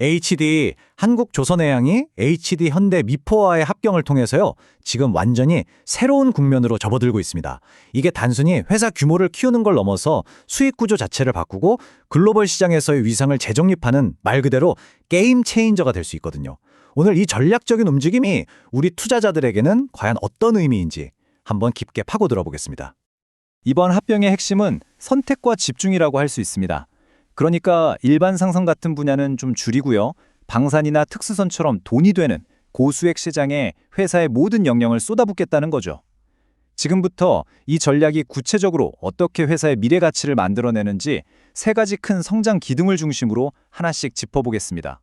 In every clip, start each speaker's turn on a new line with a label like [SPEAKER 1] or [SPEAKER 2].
[SPEAKER 1] HD 한국조선해양이 HD 현대 미포와의 합병을 통해서요. 지금 완전히 새로운 국면으로 접어들고 있습니다. 이게 단순히 회사 규모를 키우는 걸 넘어서 수익 구조 자체를 바꾸고 글로벌 시장에서의 위상을 재정립하는 말 그대로 게임 체인저가 될 수 있거든요. 오늘 이 전략적인 움직임이 우리 투자자들에게는 과연 어떤 의미인지 한번 깊게 파고 들어 보겠습니다.
[SPEAKER 2] 이번 합병의 핵심은 선택과 집중이라고 할 수 있습니다. 그러니까 일반 상선 같은 분야는 좀 줄이고요. 방산이나 특수선처럼 돈이 되는 고수익 시장에 회사의 모든 역량을 쏟아붓겠다는 거죠. 지금부터 이 전략이 구체적으로 어떻게 회사의 미래 가치를 만들어내는지 세 가지 큰 성장 기둥을 중심으로 하나씩 짚어보겠습니다.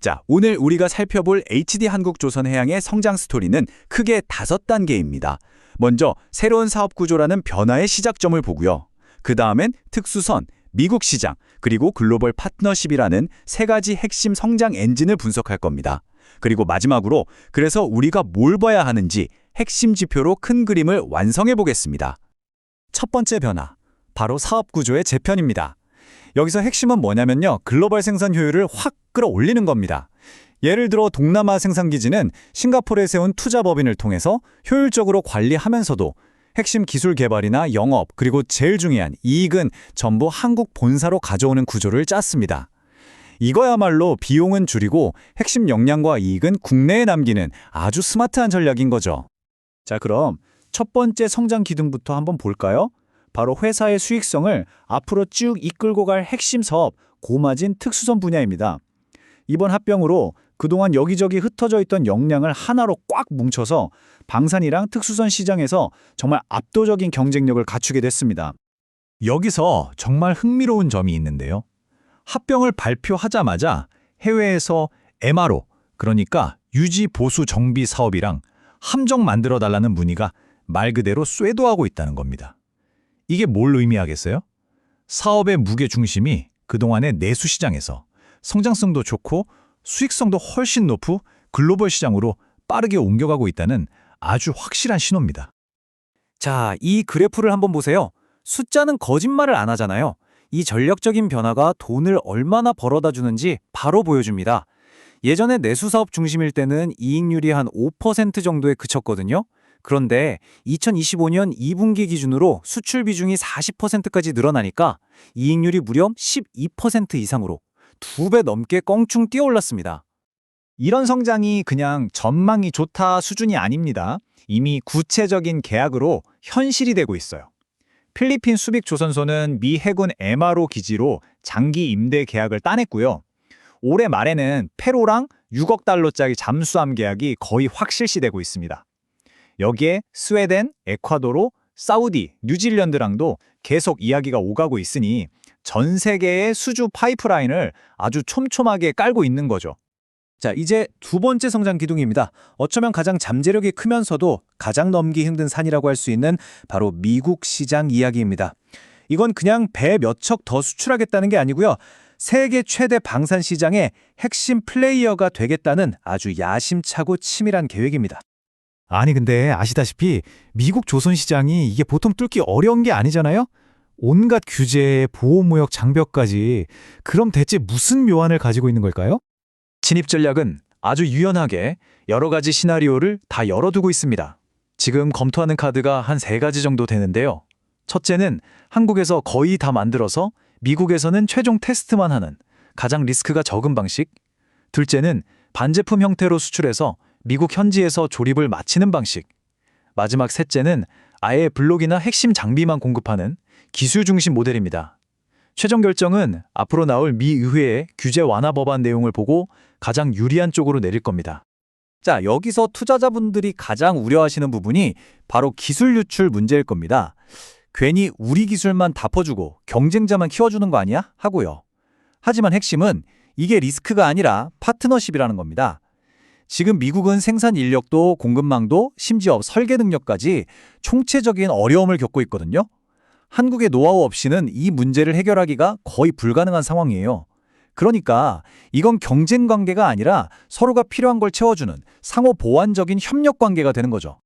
[SPEAKER 3] 자, 오늘 우리가 살펴볼 HD 한국조선해양의 성장 스토리는 크게 다섯 단계입니다. 먼저 새로운 사업 구조라는 변화의 시작점을 보고요. 그 다음엔 특수선, 미국 시장, 그리고 글로벌 파트너십이라는 세 가지 핵심 성장 엔진을 분석할 겁니다. 그리고 마지막으로 그래서 우리가 뭘 봐야 하는지 핵심 지표로 큰 그림을 완성해 보겠습니다.
[SPEAKER 2] 첫 번째 변화, 바로 사업 구조의 재편입니다. 여기서 핵심은 뭐냐면요. 글로벌 생산 효율을 확 끌어올리는 겁니다. 예를 들어 동남아 생산기지는 싱가포르에 세운 투자법인을 통해서 효율적으로 관리하면서도 핵심 기술 개발이나 영업 그리고 제일 중요한 이익은 전부 한국 본사로 가져오는 구조를 짰습니다. 이거야말로 비용은 줄이고 핵심 역량과 이익은 국내에 남기는 아주 스마트한 전략인 거죠. 자, 그럼 첫 번째 성장 기둥부터 한번 볼까요? 바로 회사의 수익성을 앞으로 쭉 이끌고 갈 핵심 사업 고마진 특수선 분야입니다. 이번 합병으로 그동안 여기저기 흩어져 있던 역량을 하나로 꽉 뭉쳐서 방산이랑 특수선 시장에서 정말 압도적인 경쟁력을 갖추게 됐습니다. 여기서 정말 흥미로운 점이 있는데요. 합병을 발표하자마자 해외에서 MRO, 그러니까 유지 보수 정비 사업이랑 함정 만들어 달라는 문의가 말 그대로 쇄도하고 있다는 겁니다. 이게 뭘 의미하겠어요? 사업의 무게 중심이 그동안의 내수 시장에서 성장성도 좋고 수익성도 훨씬 높은 글로벌 시장으로 빠르게 옮겨가고 있다는 아주 확실한 신호입니다.
[SPEAKER 1] 자, 이 그래프를 한번 보세요. 숫자는 거짓말을 안 하잖아요. 이 전략적인 변화가 돈을 얼마나 벌어다 주는지 바로 보여줍니다. 예전에 내수 사업 중심일 때는 이익률이 한 5% 정도에 그쳤거든요. 그런데 2025년 2분기 기준으로 수출 비중이 40%까지 늘어나니까 이익률이 무려 12% 이상으로 두 배 넘게 껑충 뛰어올랐습니다.
[SPEAKER 2] 이런 성장이 그냥 전망이 좋다 수준이 아닙니다. 이미 구체적인 계약으로 현실이 되고 있어요. 필리핀 수빅조선소는 미 해군 MRO 기지로 장기 임대 계약을 따냈고요. 올해 말에는 페로랑 6억 달러짜리 잠수함 계약이 거의 확실시되고 있습니다. 여기에 스웨덴, 에콰도르, 사우디, 뉴질랜드랑도 계속 이야기가 오가고 있으니 전 세계의 수주 파이프라인을 아주 촘촘하게 깔고 있는 거죠. 자, 이제 두 번째 성장 기둥입니다. 어쩌면 가장 잠재력이 크면서도 가장 넘기 힘든 산이라고 할 수 있는 바로 미국 시장 이야기입니다. 이건 그냥 배 몇 척 더 수출하겠다는 게 아니고요. 세계 최대 방산 시장의 핵심 플레이어가 되겠다는 아주 야심차고 치밀한 계획입니다. 아니 근데 아시다시피 미국 조선 시장이 이게 보통 뚫기 어려운 게 아니잖아요? 온갖 규제, 보호무역 장벽까지 그럼 대체 무슨 묘안을 가지고 있는 걸까요? 진입 전략은 아주 유연하게 여러 가지 시나리오를 다 열어두고 있습니다. 지금 검토하는 카드가 한 세 가지 정도 되는데요. 첫째는 한국에서 거의 다 만들어서 미국에서는 최종 테스트만 하는 가장 리스크가 적은 방식. 둘째는 반제품 형태로 수출해서 미국 현지에서 조립을 마치는 방식. 마지막 셋째는 아예 블록이나 핵심 장비만 공급하는 기술 중심 모델입니다. 최종 결정은 앞으로 나올 미 의회의 규제 완화 법안 내용을 보고 가장 유리한 쪽으로 내릴 겁니다. 자, 여기서 투자자분들이 가장 우려하시는 부분이 바로 기술 유출 문제일 겁니다. 괜히 우리 기술만 다 퍼주고 경쟁자만 키워주는 거 아니야? 하고요. 하지만 핵심은 이게 리스크가 아니라 파트너십이라는 겁니다. 지금 미국은 생산 인력도 공급망도 심지어 설계 능력까지 총체적인 어려움을 겪고 있거든요. 한국의 노하우 없이는 이 문제를 해결하기가 거의 불가능한 상황이에요. 그러니까 이건 경쟁 관계가 아니라 서로가 필요한 걸 채워주는 상호 보완적인 협력 관계가 되는 거죠.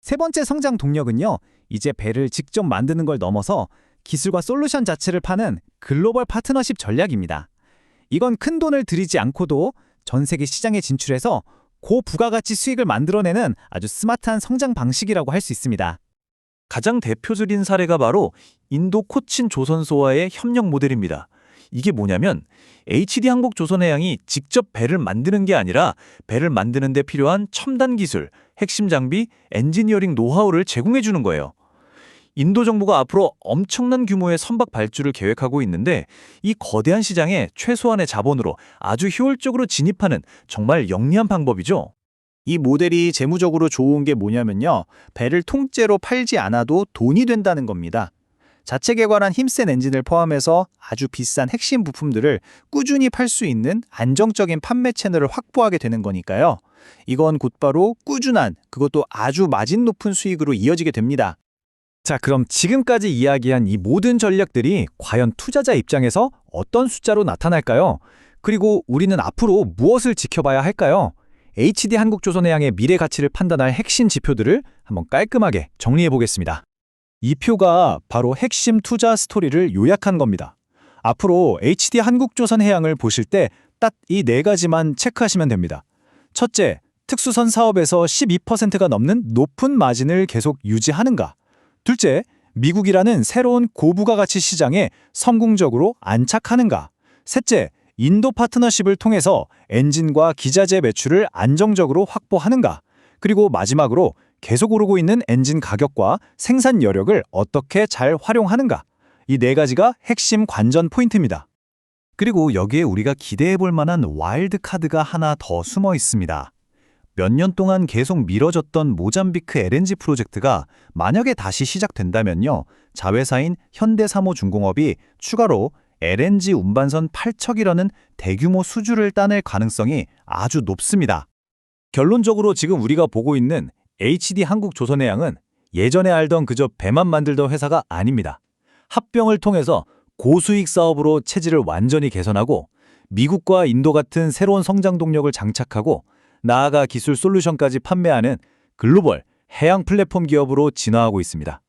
[SPEAKER 2] 세 번째 성장 동력은요. 이제 배를 직접 만드는 걸 넘어서 기술과 솔루션 자체를 파는 글로벌 파트너십 전략입니다. 이건 큰 돈을 들이지 않고도 전 세계 시장에 진출해서 고부가가치 수익을 만들어내는 아주 스마트한 성장 방식이라고 할 수 있습니다.
[SPEAKER 1] 가장 대표적인 사례가 바로 인도 코친 조선소와의 협력 모델입니다. 이게 뭐냐면 HD 한국조선해양이 직접 배를 만드는 게 아니라 배를 만드는 데 필요한 첨단 기술, 핵심 장비, 엔지니어링 노하우를 제공해 주는 거예요. 인도 정부가 앞으로 엄청난 규모의 선박 발주를 계획하고 있는데 이 거대한 시장에 최소한의 자본으로 아주 효율적으로 진입하는 정말 영리한 방법이죠.
[SPEAKER 2] 이 모델이 재무적으로 좋은 게 뭐냐면요. 배를 통째로 팔지 않아도 돈이 된다는 겁니다. 자체 개발한 힘센 엔진을 포함해서 아주 비싼 핵심 부품들을 꾸준히 팔 수 있는 안정적인 판매 채널을 확보하게 되는 거니까요. 이건 곧바로 꾸준한, 그것도 아주 마진 높은 수익으로 이어지게 됩니다. 자, 그럼 지금까지 이야기한 이 모든 전략들이 과연 투자자 입장에서 어떤 숫자로 나타날까요? 그리고 우리는 앞으로 무엇을 지켜봐야 할까요? HD 한국조선해양의 미래 가치를 판단할 핵심 지표들을 한번 깔끔하게 정리해 보겠습니다. 이 표가 바로 핵심 투자 스토리를 요약한 겁니다. 앞으로 HD 한국조선해양을 보실 때 딱 이 네 가지만 체크하시면 됩니다. 첫째, 특수선 사업에서 12%가 넘는 높은 마진을 계속 유지하는가? 둘째, 미국이라는 새로운 고부가 가치 시장에 성공적으로 안착하는가? 셋째, 인도 파트너십을 통해서 엔진과 기자재 매출을 안정적으로 확보하는가? 그리고 마지막으로 계속 오르고 있는 엔진 가격과 생산 여력을 어떻게 잘 활용하는가? 이 네 가지가 핵심 관전 포인트입니다.
[SPEAKER 1] 그리고 여기에 우리가 기대해 볼 만한 와일드 카드가 하나 더 숨어 있습니다. 몇 년 동안 계속 미뤄졌던 모잠비크 LNG 프로젝트가 만약에 다시 시작된다면요. 자회사인 현대사모중공업이 추가로 LNG 운반선 8척이라는 대규모 수주를 따낼 가능성이 아주 높습니다. 결론적으로 지금 우리가 보고 있는 HD 한국조선해 양은 예전에 알던 그저 배만 만들던 회사가 아닙니다. 합병을 통해서 고수익 사업으로 체질을 완전히 개선하고 미국과 인도 같은 새로운 성장 동력을 장착하고 나아가 기술 솔루션까지 판매하는 글로벌 해양 플랫폼 기업으로 진화하고 있습니다.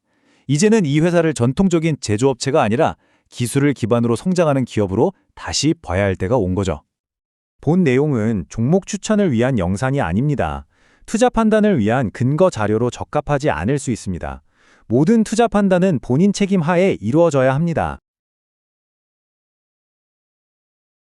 [SPEAKER 1] 이제는 이 회사를 전통적인 제조업체가 아니라 기술을 기반으로 성장하는 기업으로 다시 봐야 할 때가 온 거죠. 본 내용은 종목 추천을 위한 영상이 아닙니다. 투자 판단을 위한 근거 자료로 적합하지 않을 수 있습니다. 모든 투자 판단은 본인 책임 하에 이루어져야 합니다.